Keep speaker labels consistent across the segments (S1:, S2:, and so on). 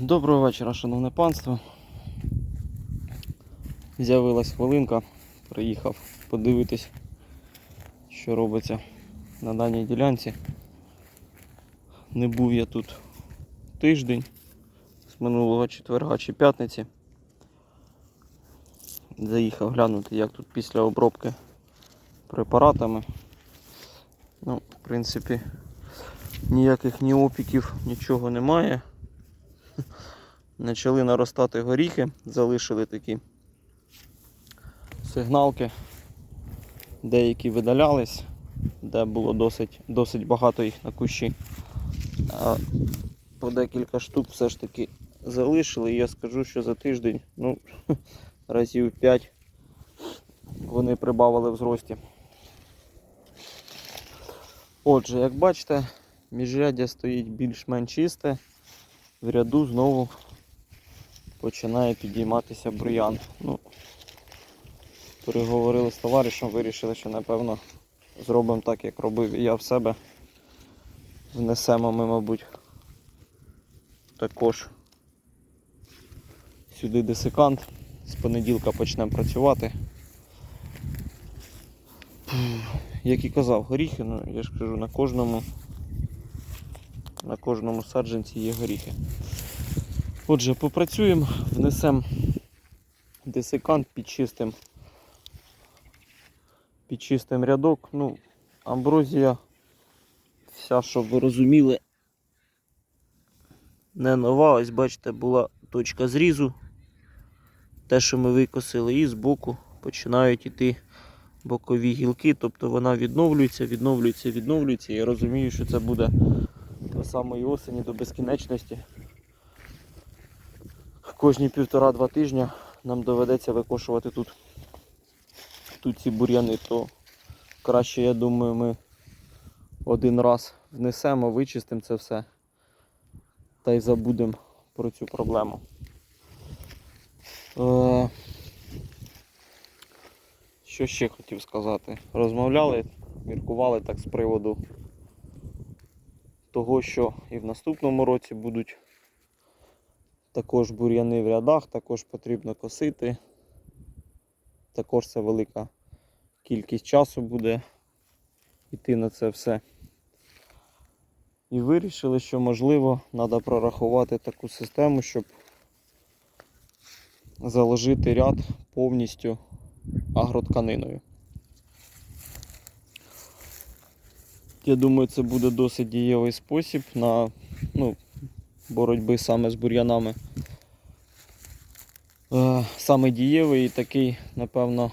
S1: Доброго вечора, шановне панство. З'явилась хвилинка, приїхав подивитись, що робиться на даній ділянці. Не був я тут тиждень з минулого четверга чи п'ятниці. Заїхав глянути, як тут після обробки препаратами. Ну, в принципі, ніяких ні опіків, нічого немає. Почали наростати горіхи, залишили такі сигналки, деякі видалялись, де було досить, досить багато їх на кущі. А по декілька штук все ж таки залишили. І я скажу, що за тиждень, ну, разів 5 вони прибавили в зрості. Отже, як бачите, міжряддя стоїть більш-менш чисте, в ряду знову починає підійматися бур'ян. Ну, переговорили з товаришем, вирішили, що напевно зробимо так, як робив я в себе. Внесемо ми, мабуть, також сюди десикант. З понеділка почнемо працювати. Як і казав, горіхи, ну я ж кажу, на кожному на кожному саджанці є горіхи. Отже, попрацюємо, внесемо десикант, підчистимо підчистим рядок. Ну, амброзія, вся, щоб ви розуміли, не нова. Ось бачите, була точка зрізу. Те, що ми викосили, і збоку починають іти бокові гілки, тобто вона відновлюється, відновлюється, відновлюється. Я розумію, що це буде до самої осені, до безкінечності. Кожні півтора-два тижня нам доведеться викошувати тут, тут ці бур'яни, то краще, я думаю, ми один раз внесемо, вичистимо це все та й забудемо про цю проблему. Е, Що ще хотів сказати? Розмовляли, міркували так з приводу того, що і в наступному році будуть також бур'яни в рядах, також потрібно косити. Також це велика кількість часу буде йти на це все. І вирішили, що можливо треба прорахувати таку систему, щоб заложити ряд повністю агротканиною. Я думаю, це буде досить дієвий спосіб на ну, боротьби саме з бур'янами. Е, Саме дієвий і такий, напевно,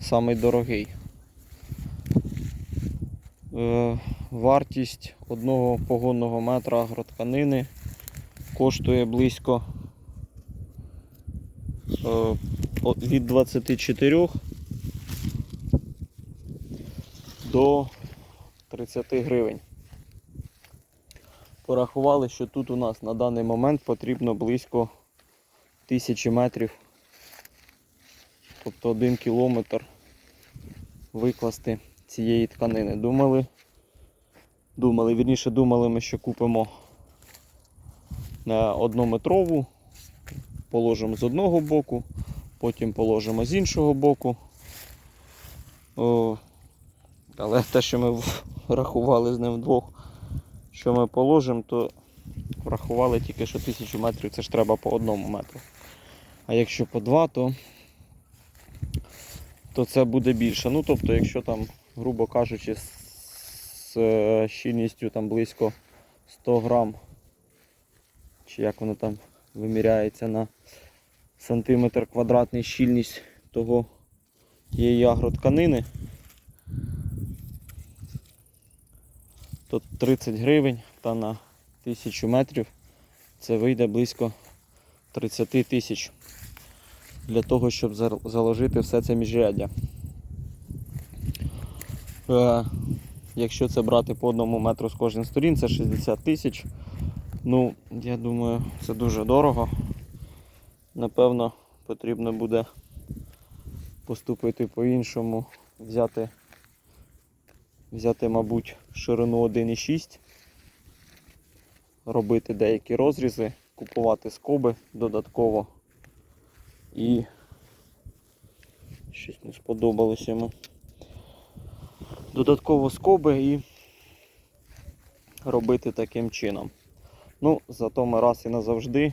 S1: самий дорогий. Е, Вартість одного погонного метра агротканини коштує близько е, від 24 до 30 гривень. Порахували, що тут у нас на даний момент потрібно близько тисячі метрів, тобто один кілометр викласти цієї тканини. Думали, думали, вірніше думали ми, що купимо однометрову, положимо з одного боку, потім положимо з іншого боку. Але те, що ми рахували з ним вдвох, що ми положимо, то врахували тільки, що тисячу метрів це ж треба по одному метру. А якщо по два, то, то це буде більше. Ну, тобто, якщо там, грубо кажучи, з, з е, щільністю там близько 100 грам, чи як воно там виміряється на сантиметр квадратний щільність того тієї агротканини, то 30 гривень та на 1000 метрів це вийде близько 30 тисяч для того, щоб заложити все це міжряддя. Е, якщо це брати по одному метру з кожних сторін, це 60 тисяч. Ну, я думаю, це дуже дорого. Напевно, потрібно буде поступити по-іншому, взяти, взяти, мабуть, ширину 1,6 робити деякі розрізи, купувати скоби додатково. І щось не сподобалось йому. Додатково скоби і робити таким чином. Ну, зато ми раз і назавжди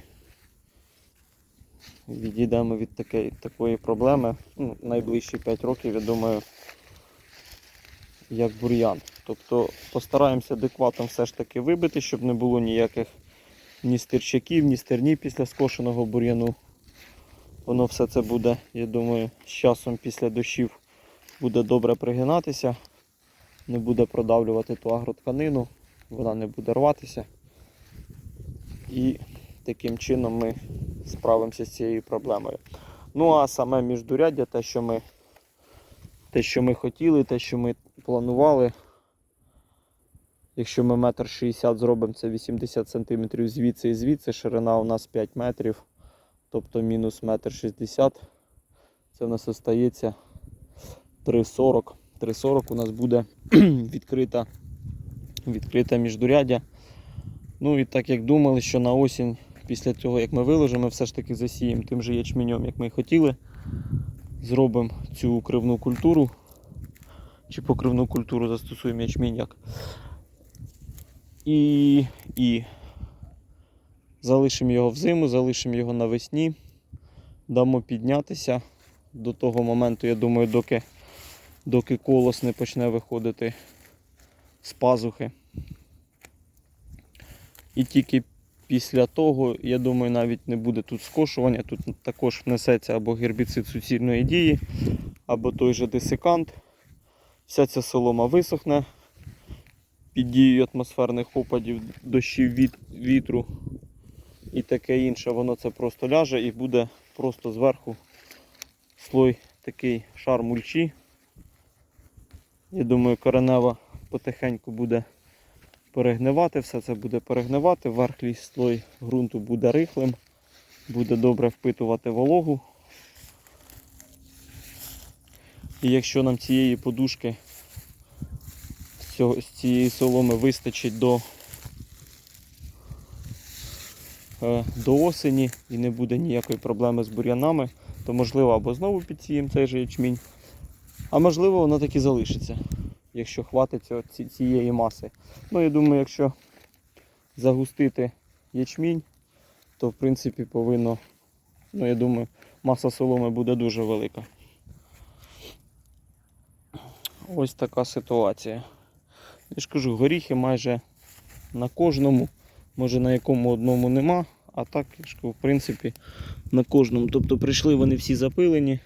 S1: відійдемо від такої, такої проблеми. Ну, найближчі 5 років, я думаю, як бур'ян. Тобто постараємося адекватом все ж таки вибити, щоб не було ніяких ні стирчаків, ні стерні після скошеного бур'яну. Воно все це буде, я думаю, з часом після дощів буде добре пригинатися, не буде продавлювати ту агротканину, вона не буде рватися. І таким чином ми справимося з цією проблемою. Ну а саме міждуряддя, те, що ми, те, що ми хотіли, те, що ми планували. Якщо ми метр шістдесят зробимо, це 80 см звідси і звідси, ширина у нас 5 метрів, тобто мінус метр шістдесят. Це в нас остається 3,40. 3,40 у нас буде відкрита, відкрита міждуряддя. Ну і так як думали, що на осінь, після цього як ми виложимо, все ж таки засіємо тим же ячменем, як ми і хотіли. Зробимо цю укривну культуру. Чи покривну культуру застосуємо ячмінь як. І, і залишимо його взиму, залишимо його навесні. Дамо піднятися до того моменту, я думаю, доки, доки колос не почне виходити з пазухи. І тільки після того, я думаю, навіть не буде тут скошування. Тут також внесеться або гербіцид суцільної дії, або той же десикант. Вся ця солома висохне під дією атмосферних опадів, дощів від вітру і таке інше. Воно це просто ляже і буде просто зверху слой такий шар мульчі. Я думаю, коренева потихеньку буде перегнивати, все це буде перегнивати, верхній слой ґрунту буде рихлим, буде добре впитувати вологу. І якщо нам цієї подушки з цієї соломи вистачить до, е, до осені і не буде ніякої проблеми з бур'янами, то можливо або знову підсіємо цей же ячмінь, а можливо воно таки залишиться, якщо хватить цієї маси. Ну, я думаю, якщо загустити ячмінь, то в принципі повинно, ну я думаю, маса соломи буде дуже велика. Ось така ситуація. Я ж кажу, горіхи майже на кожному, може на якому одному нема, а так, я ж кажу, в принципі, на кожному. Тобто прийшли вони всі запилені.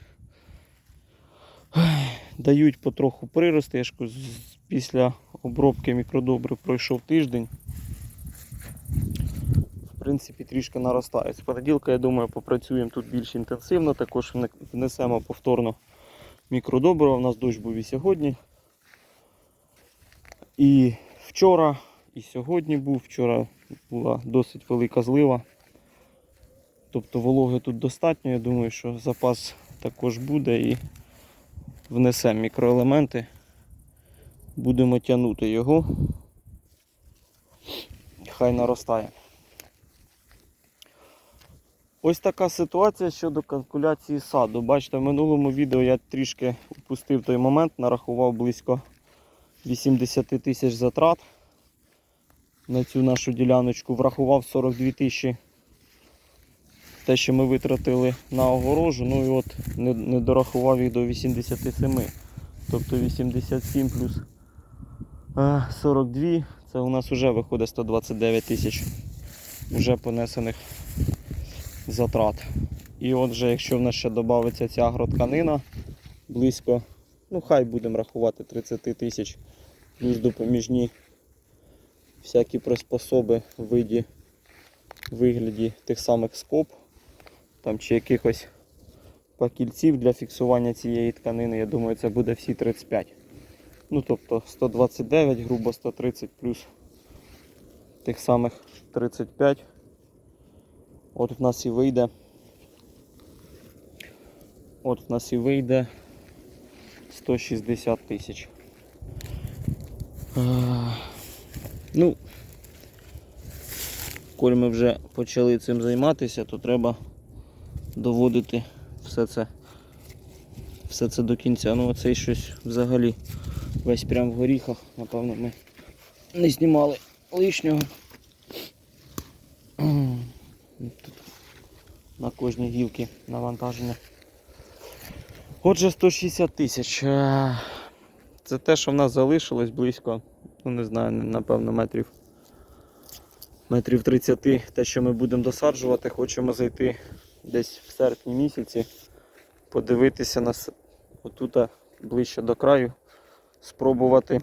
S1: Дають потроху прирости. Я ж кажу, після обробки мікродобрив пройшов тиждень. В принципі, трішки наростає. З понеділка, я думаю, попрацюємо тут більш інтенсивно. Також внесемо повторно мікродобрива. У нас дощ був і сьогодні. І вчора, і сьогодні був. Вчора була досить велика злива. Тобто вологи тут достатньо. Я думаю, що запас також буде і внесемо мікроелементи. Будемо тягнути його. Хай наростає. Ось така ситуація щодо калькуляції саду. Бачите, в минулому відео я трішки упустив той момент, нарахував близько 80 тисяч затрат на цю нашу діляночку. Врахував 42 тисячі те, що ми витратили на огорожу. Ну і от не, не дорахував їх до 87. Тобто 87 плюс е, 42. Це у нас вже виходить 129 тисяч вже понесених затрат. І отже, якщо в нас ще додається ця агротканина близько, ну хай будемо рахувати 30 тисяч, плюс допоміжні всякі приспособи в виді, вигляді тих самих скоб там, чи якихось пакільців для фіксування цієї тканини, я думаю, це буде всі 35. Ну тобто 129, грубо 130 плюс тих самих 35. От в нас і вийде. От в нас і вийде 160 тисяч. Ну, Коль ми вже почали цим займатися, то треба доводити все це, все це до кінця. Ну оцей щось взагалі весь прям в горіхах. Напевно, ми не знімали лишнього. На кожній гілці навантаження. Отже, 160 тисяч. Е, Це те, що в нас залишилось близько, ну не знаю, напевно, метрів. Метрів 30, те, що ми будемо досаджувати, хочемо зайти десь в серпні місяці, подивитися на с- отута ближче до краю, спробувати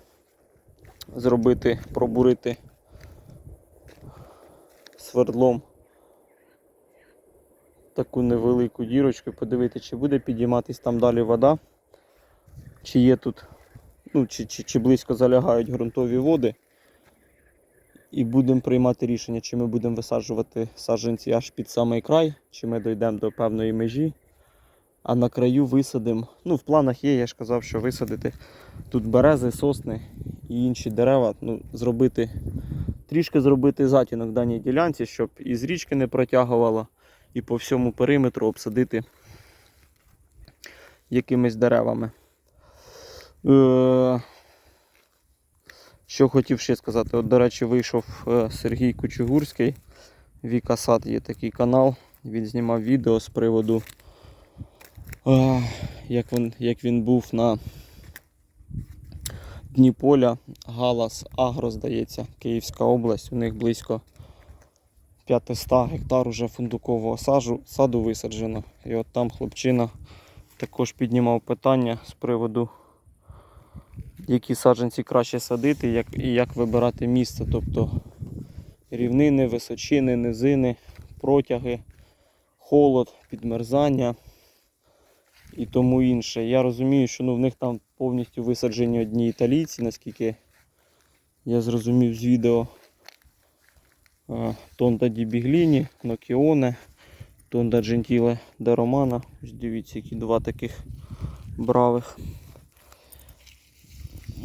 S1: зробити, пробурити свердлом таку невелику дірочку, подивити, чи буде підійматись там далі вода, чи є тут, ну, чи, чи, чи близько залягають ґрунтові води. І будемо приймати рішення, чи ми будемо висаджувати саджанці аж під самий край, чи ми дійдемо до певної межі. А на краю висадимо. Ну, в планах є, я ж казав, що висадити тут берези, сосни і інші дерева. Ну, зробити, трішки зробити затінок в даній ділянці, щоб і з річки не протягувало, і по всьому периметру обсадити якимись деревами. Е- що хотів ще сказати, от, до речі, вийшов е, Сергій Кучугурський. Віка Сад є такий канал. Він знімав відео з приводу, е, як він, як він був на дні поля. Галас Агро, здається, Київська область. У них близько 500 гектар уже фундукового саджу, саду висаджено. І от там хлопчина також піднімав питання з приводу які саджанці краще садити як, і як вибирати місце. Тобто рівнини, височини, низини, протяги, холод, підмерзання і тому інше. Я розумію, що ну, в них там повністю висаджені одні італійці, наскільки я зрозумів з відео. Тонда Ді Бігліні, Нокіоне, Тонда Джентіле де Романа. Ось дивіться, які два таких бравих.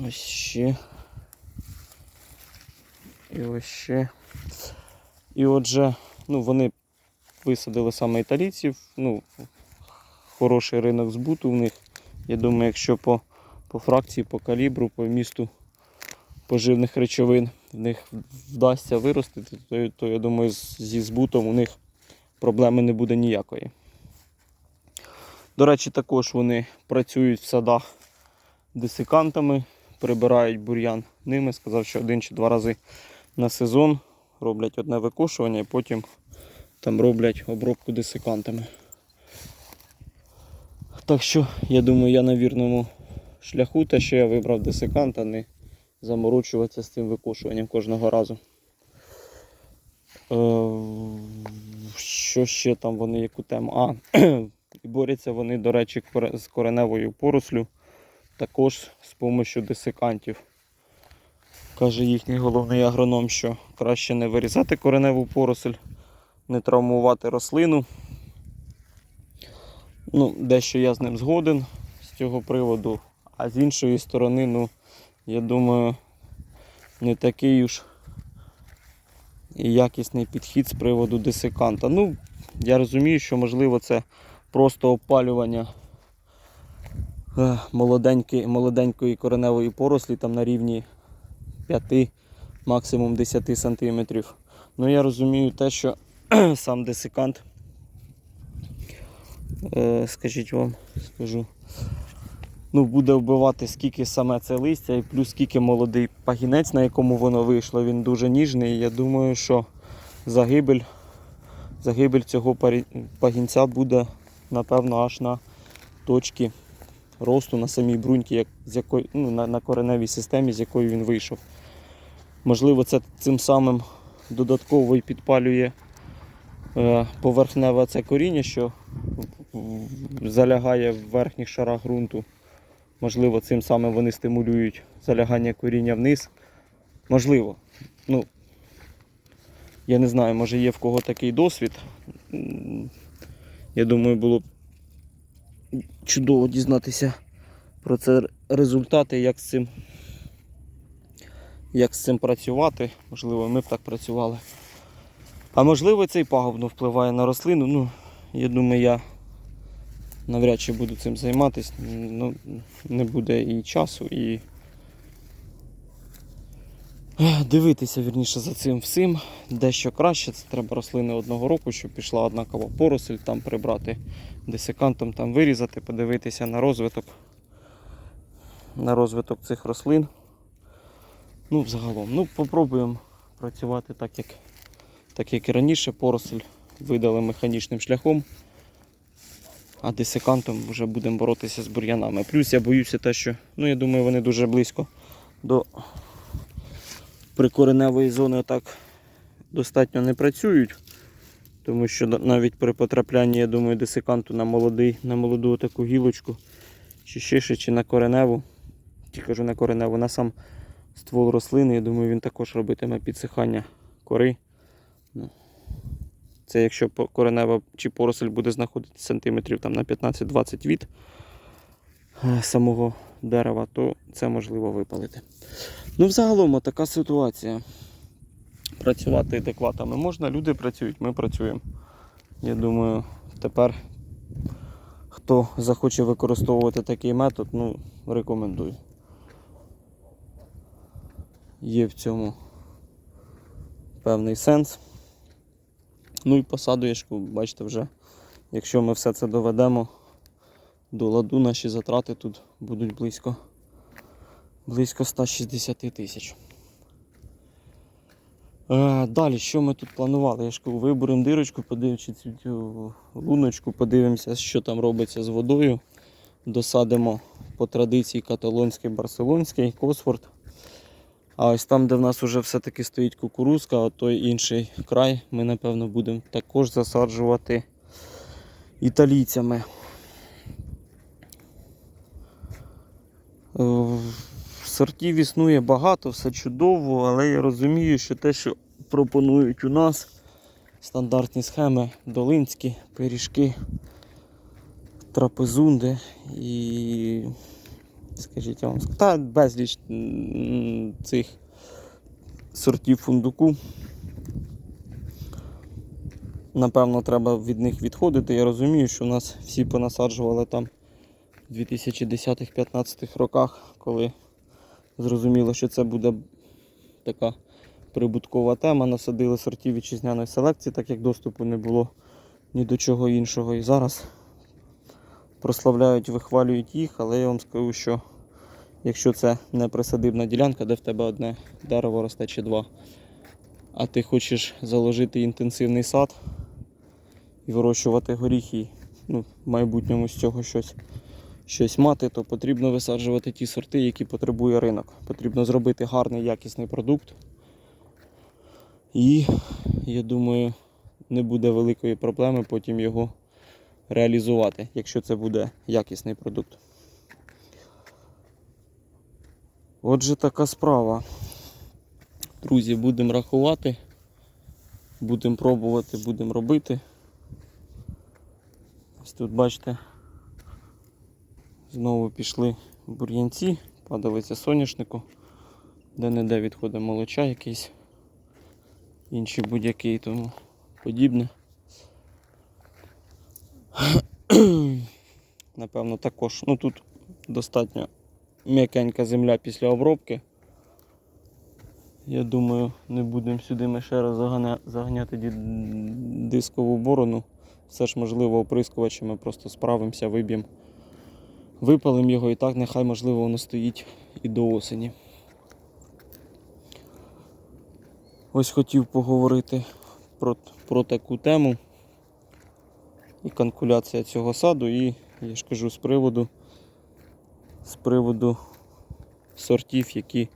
S1: Ось ще. І ось ще. І отже, ну, вони висадили саме італійців. Ну, хороший ринок збуту в них. Я думаю, якщо по, по фракції, по калібру, по місту поживних речовин в них вдасться виростити, то, то я думаю, зі збутом у них проблеми не буде ніякої. До речі, також вони працюють в садах десикантами, прибирають бур'ян ними. Сказав, що один чи два рази на сезон роблять одне викошування і потім там роблять обробку десикантами. Так що, я думаю, я на вірному шляху, те, що я вибрав десикант, а не заморочуватися з цим викошуванням кожного разу. Е, що ще там вони, яку тему? А, і борються вони, до речі, з кореневою порослю також з допомогою десикантів. Каже їхній головний агроном, що краще не вирізати кореневу поросль, не травмувати рослину. Ну, дещо я з ним згоден з цього приводу, а з іншої сторони, ну, я думаю, не такий уж і якісний підхід з приводу десиканта. Ну, я розумію, що можливо це просто опалювання е, молоденької кореневої порослі там на рівні 5, максимум 10 сантиметрів. Ну я розумію те, що сам десикант, е, скажіть вам, скажу, ну, буде вбивати скільки саме це листя і плюс скільки молодий пагінець, на якому воно вийшло, він дуже ніжний. Я думаю, що загибель, загибель цього пагінця буде, напевно, аж на точці росту на самій бруньці, як, з якої, ну, на, на кореневій системі, з якої він вийшов. Можливо, це цим самим додатково і підпалює е, поверхневе це коріння, що залягає в верхніх шарах ґрунту. Можливо, цим самим вони стимулюють залягання коріння вниз. Можливо. Ну, я не знаю, може є в кого такий досвід. Я думаю, було б чудово дізнатися про це результати, як з цим, як з цим працювати. Можливо, ми б так працювали. А можливо, це і пагубно впливає на рослину. Ну, я думаю, я навряд чи буду цим займатися. Ну, не буде і часу, і дивитися вірніше за цим всім. Дещо краще. Це треба рослини одного року, щоб пішла однакова поросль, там прибрати десикантом, там вирізати, подивитися на розвиток. На розвиток цих рослин. Ну, взагалом. Ну, попробуємо працювати так, як, так, як і раніше. Поросль видали механічним шляхом. А десикантом вже будемо боротися з бур'янами. Плюс я боюся те, що ну, я думаю, вони дуже близько до прикореневої зони так достатньо не працюють. Тому що навіть при потраплянні, я думаю, десиканту на молодий, на молоду таку гілочку, чи ще, чи на кореневу, ті кажу на кореневу, на сам ствол рослини, я думаю, він також робитиме підсихання кори. Це якщо коренева чи поросль буде знаходитися сантиметрів там, на 15-20 від е, самого дерева, то це можливо випалити. Ну, взагалом, така ситуація. Працювати адекватами можна, люди працюють, ми працюємо. Я думаю, тепер хто захоче використовувати такий метод, ну, рекомендую. Є в цьому певний сенс. Ну і посадуєшку, бачите, вже, якщо ми все це доведемо до ладу, наші затрати тут будуть близько близько 160 тисяч. Е, далі, що ми тут планували? Я ж виберемо дирочку, подивимося цю луночку, подивимося, що там робиться з водою. Досадимо по традиції каталонський, барселонський, Косфорд. А ось там, де в нас вже все-таки стоїть кукурузка, а той інший край, ми напевно будемо також засаджувати італійцями. Е, Сортів існує багато, все чудово, але я розумію, що те, що пропонують у нас, стандартні схеми, долинські, пиріжки, трапезунди і, скажіть я вам, та безліч цих сортів фундуку. Напевно, треба від них відходити. Я розумію, що нас всі понасаджували там в 2010-15 роках, коли зрозуміло, що це буде така прибуткова тема. Насадили сортів вітчизняної селекції, так як доступу не було ні до чого іншого. І зараз прославляють, вихвалюють їх, але я вам скажу, що якщо це не присадибна ділянка, де в тебе одне дерево росте чи два, а ти хочеш заложити інтенсивний сад і вирощувати горіхи, ну, в майбутньому з цього щось щось мати, то потрібно висаджувати ті сорти, які потребує ринок. Потрібно зробити гарний якісний продукт. І я думаю, не буде великої проблеми потім його реалізувати, якщо це буде якісний продукт. Отже, така справа. Друзі, будемо рахувати, будемо пробувати, будемо робити. Ось тут бачите, Знову пішли бур'янці, падалиця соняшнику, де-не-де відходить молоча якийсь, інші будь-які і тому подібне. Напевно, також. Ну тут достатньо м'якенька земля після обробки. Я думаю, не будемо сюди ми ще раз заганя- заганяти дискову борону. Все ж можливо оприскувачами просто справимося, виб'ємо випалимо його і так, нехай можливо воно стоїть і до осені. Ось хотів поговорити про, про таку тему. І конкуляція цього саду, і я ж кажу з приводу з приводу сортів, які,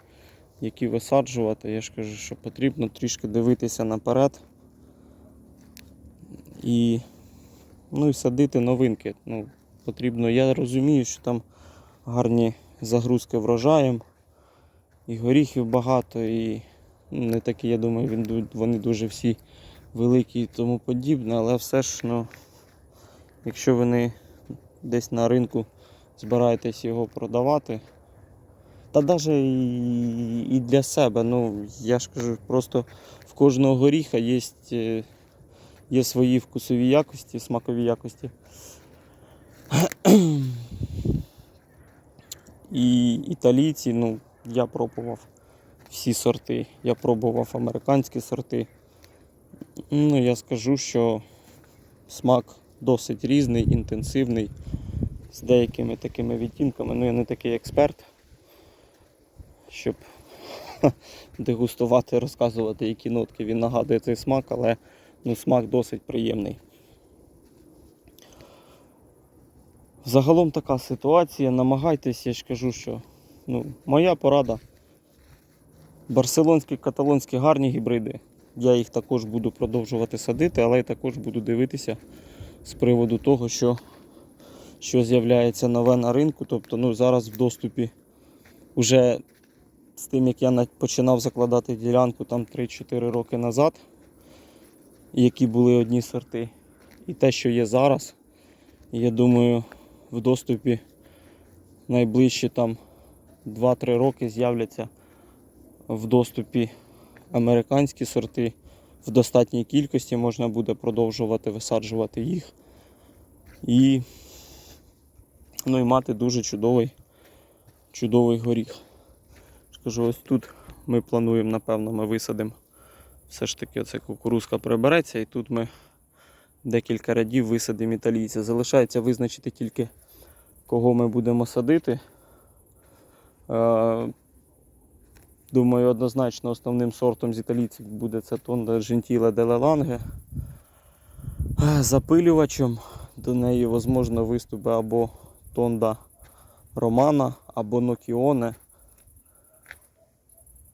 S1: які висаджувати. Я ж кажу, що потрібно трішки дивитися наперед і, ну, і садити новинки. Ну, потрібно. Я розумію, що там гарні загрузки врожаєм, і горіхів багато, і ну, не такі, я думаю, вони дуже всі великі і тому подібне, але все ж, ну, якщо ви не десь на ринку збираєтесь його продавати, Та навіть і, для себе. Ну, я ж кажу, просто в кожного горіха є, е, є свої вкусові якості, смакові якості. І італійці, ну, я пробував всі сорти. Я пробував американські сорти. Ну, я скажу, що смак досить різний, інтенсивний, з деякими такими відтінками. Ну, я не такий експерт, щоб дегустувати, розказувати, які нотки він нагадує цей смак, але ну, смак досить приємний. Загалом така ситуація. Намагайтесь, я ж кажу, що ну, моя порада. Барселонські, каталонські гарні гібриди. Я їх також буду продовжувати садити, але й також буду дивитися з приводу того, що, що з'являється нове на ринку. Тобто ну, зараз в доступі вже з тим, як я починав закладати ділянку там 3-4 роки назад, які були одні сорти, і те, що є зараз, я думаю, в доступі найближчі там 2-3 роки з'являться в доступі американські сорти. В достатній кількості можна буде продовжувати висаджувати їх. І, ну, і мати дуже чудовий, чудовий горіх. Скажу, ось тут ми плануємо, напевно, ми висадимо. Все ж таки оце кукурузка прибереться і тут ми декілька рядів висадимо італійця. Залишається визначити тільки, кого ми будемо садити. Думаю, однозначно основним сортом з італійців буде це Тонда Gentile de Ланге. Запилювачем до неї, можливо, виступи або Тонда Романа, або Нокіоне.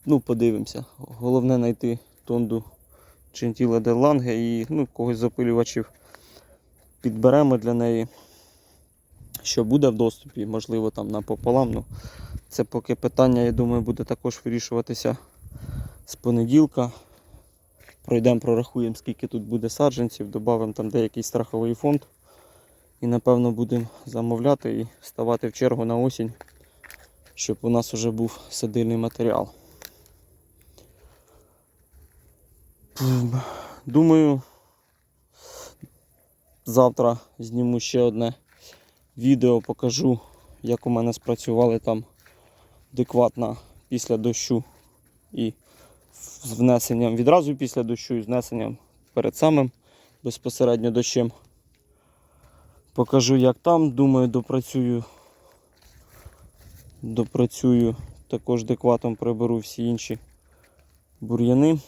S1: Ну, подивимося. Головне знайти Тонду de Lange і ну, когось запилювачів підберемо для неї. Що буде в доступі, можливо, там напополам. Ну, це поки питання, я думаю, буде також вирішуватися з понеділка. Пройдемо, прорахуємо, скільки тут буде саджанців, додамо там деякий страховий фонд. І напевно будемо замовляти і ставати в чергу на осінь, щоб у нас вже був садильний матеріал. Думаю, завтра зніму ще одне відео, покажу, як у мене спрацювали там адекватно після дощу і з внесенням відразу після дощу і з внесенням перед самим безпосередньо дощем. Покажу, як там. Думаю, допрацюю. Допрацюю, також декватом приберу всі інші бур'яни.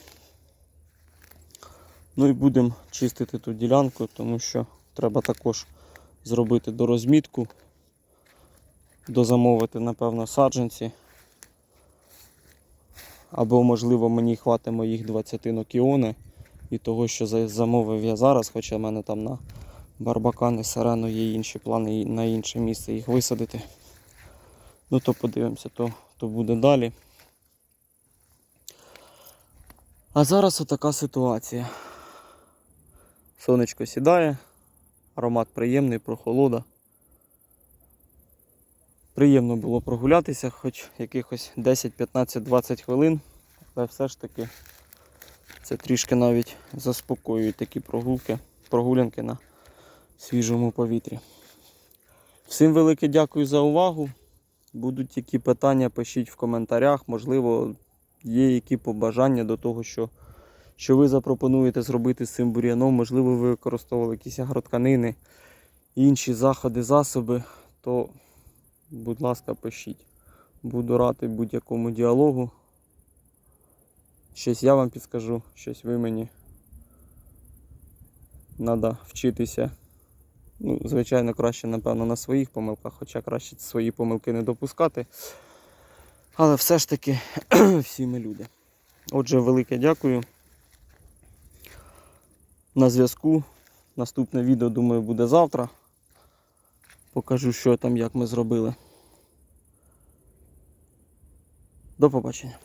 S1: Ну і будемо чистити ту ділянку, тому що треба також зробити дорозмітку, дозамовити, напевно, саджанці. Або, можливо, мені хватить моїх 20 нокіони і того, що замовив я зараз, хоча в мене там на Барбакани, Сирену є інші плани на інше місце їх висадити. Ну то подивимося, то, то буде далі. А зараз отака ситуація. Сонечко сідає, аромат приємний, прохолода. Приємно було прогулятися, хоч якихось 10, 15, 20 хвилин, але все ж таки це трішки навіть заспокоюють такі прогулки, прогулянки на свіжому повітрі. Всім велике дякую за увагу. Будуть які питання, пишіть в коментарях. Можливо, є які побажання до того, що, що ви запропонуєте зробити з цим бур'яном. Можливо, ви використовували якісь агротканини, інші заходи, засоби, то, будь ласка, пишіть. Буду радий будь-якому діалогу. Щось я вам підскажу, щось ви мені. Треба вчитися. Ну, звичайно, краще, напевно, на своїх помилках, хоча краще свої помилки не допускати. Але все ж таки всі ми люди. Отже, велике дякую. На зв'язку. Наступне відео, думаю, буде завтра. Покажу, що там, як ми зробили. До побачення.